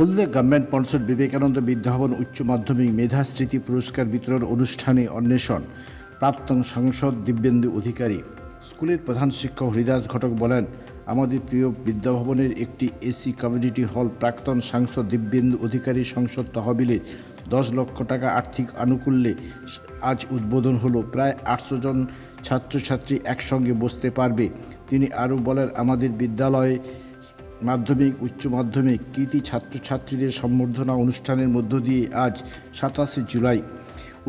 হলদে গভর্নমেন্ট পন্সর বিবেকানন্দ বিদ্যাভবন উচ্চ মাধ্যমিক মেধা স্মৃতি পুরস্কার বিতরণ অনুষ্ঠানে অন্বেষণ। প্রাক্তন সাংসদ দিব্যেন্দু অধিকারী। স্কুলের প্রধান শিক্ষক হরিদাস ঘটক বলেন, আমাদের প্রিয় বিদ্যাভবনের একটি এসি কমিউনিটি হল প্রাক্তন সাংসদ দিব্যেন্দু অধিকারী সংসদ তহবিলে দশ লক্ষ টাকা আর্থিক আনুকূল্যে আজ উদ্বোধন হলো। প্রায় আটশো জন ছাত্রছাত্রী একসঙ্গে বসতে পারবে। তিনি আরও বলেন, আমাদের বিদ্যালয়ে মাধ্যমিক, উচ্চ মাধ্যমিক, কৃতি ছাত্রছাত্রীদের সম্বর্ধনা অনুষ্ঠানের মধ্য দিয়ে আজ সাতাশে জুলাই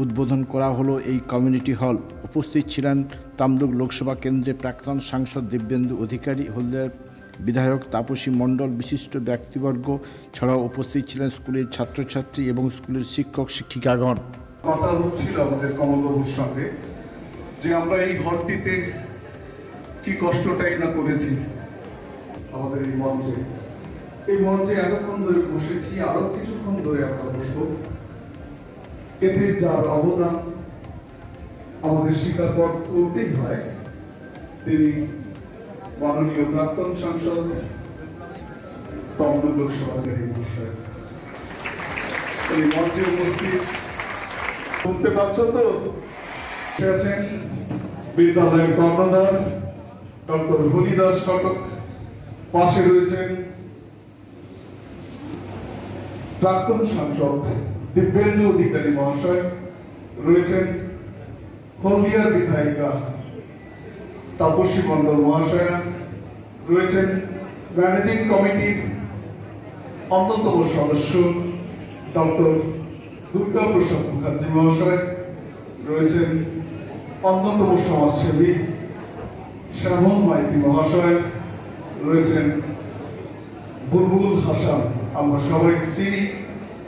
উদ্বোধন করা হলো এই কমিউনিটি হল। উপস্থিত ছিলেন তামলুক লোকসভা কেন্দ্রে প্রাক্তন সাংসদ দিব্যেন্দু অধিকারী, হলদিয়ার বিধায়ক তাপসী মণ্ডল, বিশিষ্ট ব্যক্তিবর্গ, ছাড়াও উপস্থিত ছিলেন স্কুলের ছাত্রছাত্রী এবং স্কুলের শিক্ষক, শিক্ষিকাগণ। কথা হচ্ছিল আমাদের কমলবাবুর সঙ্গে যে আমরা এই হলটিতে কি কষ্টটাই না করেছি। আমাদের এই মঞ্চে। এই মঞ্চে এতক্ষণ ধরে বসেছি, আরও কিছুক্ষণ ধরে আমরা বসবো। এতে যার অবদান আমাদের স্বীকার কর- করতেই হয়, তিনি মাননীয় প্রাক্তন সাংসদ তমলুক লোকসভাদের এই মহাশয় এই মঞ্চে উপস্থিত, শুনতে পাচ্ছ তো? বিদ্যালয়ের কর্ণধার ডক্টর হরিদাস ঘটক পাশে রয়েছেন প্রাক্তন সাংসদ দিব্যেন্দু অধিকারী মহাশয়, রয়েছেন হলদিয়ার বিধায়িকা তাপসী মন্ডল মহাশয়া, রয়েছেন ম্যানেজিং কমিটির অন্যতম সদস্য ডক্টর দুর্গা প্রসাদ মুখার্জি মহাশয়, রয়েছেন অন্যতম সমাজসেবী শ্যামল মাইতি মহাশয় রয়েছেন বুলবুল হাসান। আমরা সবাই চিনি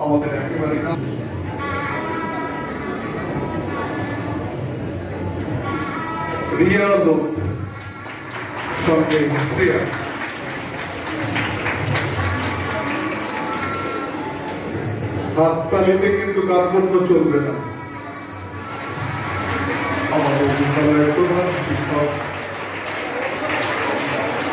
আমাদের একেবারে হাততালিতে কিন্তু কার্পণ্য চলবে না। আমাদের বিদ্যালয়ের প্রধান শিক্ষক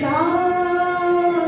শান্তি।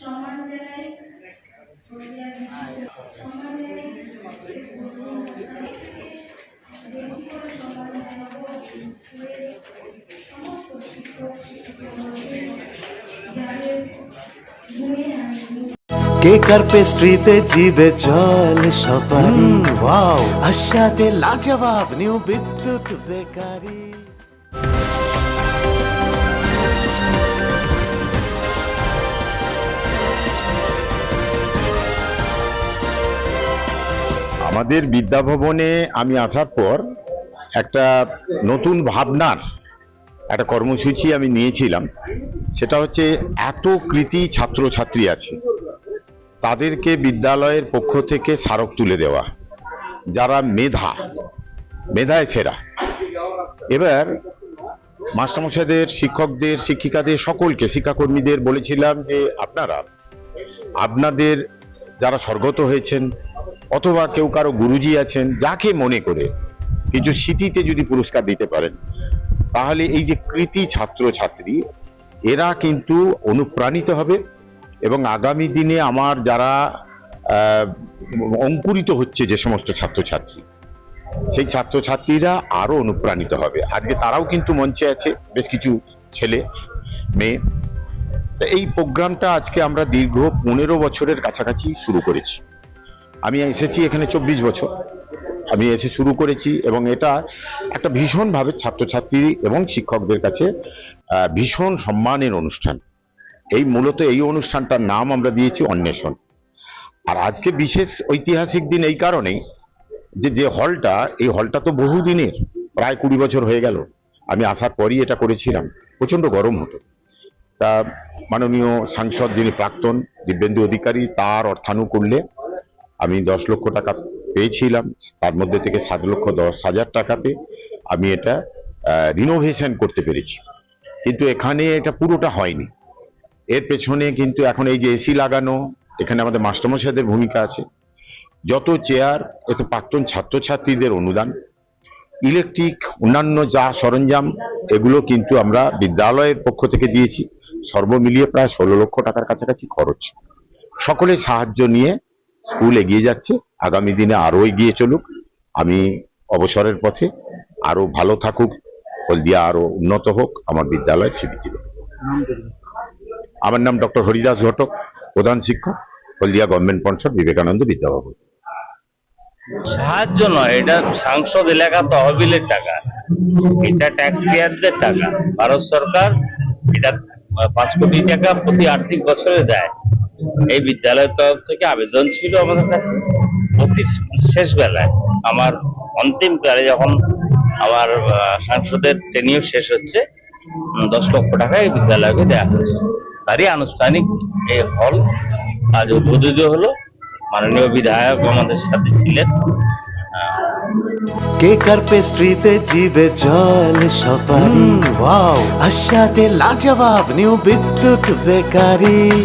সম্মান জানাই সম্মান জানাই বেশি করে সম্মান জানাব সমস্ত যাদের গুণে আমি কেকার পেস্ট্রিতে জিবে জল সপারি ওয়াও। আশাতে লাজবাব নিউ বিদ্যুৎ বেকারি। আমাদের বিদ্যাভবনে আমি আসার পর একটা নতুন ভাবনার একটা কর্মসূচি আমি নিয়েছিলাম। সেটা হচ্ছে এত কৃতি ছাত্রছাত্রী আছে, তাদেরকে বিদ্যালয়ের পক্ষ থেকে স্মারক তুলে দেওয়া, যারা মেধা, মেধায় সেরা। এবার মাস্টারমশাইদের, শিক্ষকদের, শিক্ষিকাদের, সকলকে, শিক্ষাকর্মীদের বলেছিলাম যে আপনারা, আপনাদের যারা স্বর্গত হয়েছেন অথবা কেউ কারও গুরুজি আছেন, যাকে মনে করে কিছু স্মৃতিতে যদি পুরস্কার দিতে পারেন, তাহলে এই যে কৃতি ছাত্র ছাত্রী এরা কিন্তু অনুপ্রাণিত হবে এবং আগামী দিনে আমার যারা অঙ্কুরিত হচ্ছে যে সমস্ত ছাত্রছাত্রী, সেই ছাত্রছাত্রীরা আরও অনুপ্রাণিত হবে। আজকে তারাও কিন্তু মঞ্চে আছে, বেশ কিছু ছেলে, মেয়ে। এই প্রোগ্রামটা আজকে আমরা দীর্ঘ পনেরো বছরের কাছাকাছি শুরু করেছি। আমি এসেছি এখানে চব্বিশ বছর। আমি এসে শুরু করেছি এবং এটা একটা ভীষণভাবে ছাত্রছাত্রী এবং শিক্ষকদের কাছে ভীষণ সম্মানের অনুষ্ঠান। এই মূলত এই অনুষ্ঠানটার নাম আমরা দিয়েছি অন্বেষণ। আর আজকে বিশেষ ঐতিহাসিক দিন এই কারণেই যে যে হলটা, এই হলটা তো বহু দিনের প্রায় কুড়ি বছর হয়ে গেল। আমি আসার পরই এটা করেছিলাম। প্রচণ্ড গরম হতো। তা মাননীয় সাংসদ যিনি প্রাক্তন দিব্যেন্দু অধিকারী, তার অর্থানুকূল্যে আমি দশ লক্ষ টাকা পেয়েছিলাম, তার মধ্যে থেকে সাত লক্ষ দশ হাজার টাকা পেয়ে আমি এটা রিনোভেশন করতে পেরেছি। কিন্তু এখানে এটা পুরোটা হয়নি। এর পেছনে কিন্তু এখন এই যে এসি লাগানো, এখানে আমাদের মাস্টারমশাইদের ভূমিকা আছে। যত চেয়ার এতে প্রাক্তন ছাত্রছাত্রীদের অনুদান ইলেকট্রিক অন্যান্য যা সরঞ্জাম, এগুলো কিন্তু আমরা বিদ্যালয়ের পক্ষ থেকে দিয়েছি। সর্বমিলিয়ে প্রায় ষোলো লক্ষ টাকার কাছাকাছি খরচ। সকলের সাহায্য নিয়ে স্কুল এগিয়ে যাচ্ছে। আগামী দিনে আরও এগিয়ে চলুক। আমি অবসরের পথে আরও ভালো থাকুক হলদিয়া আরও উন্নত হোক আমার বিদ্যালয় স্বীকৃতি। আমার নাম ডক্টর হরিদাস ঘটক প্রধান শিক্ষক হলদিয়া গভর্নমেন্ট পরিষদ বিবেকানন্দ বিদ্যাভবন। সাহায্য নয় এটা সাংসদ এলাকা তহবিলের টাকা। এটা ট্যাক্স পেয়ারদের টাকা। ভারত সরকার এটা পাঁচ কোটি টাকা প্রতি আর্থিক বছরে দেয়। এই বিদ্যালয়ের তরফ থেকে আবেদন ছিল আমাদের কাছে। শেষ বেলায় আমার অন্তিম কালে যখন আমার সাংসদের টেনিও শেষ হচ্ছে দশ লক্ষ টাকা এই বিদ্যালয়কে দেওয়া হয়েছে। তারই আনুষ্ঠানিক এই হল আজ উদ্বোধিত হলো। মাননীয় বিধায়ক আমাদের সাথে ছিলেন। আহ, কেক আর পেস্ট্রিতে জিবে জল সপারি ওয়াও। আশাতে লাজবাব new Bidyut bakery.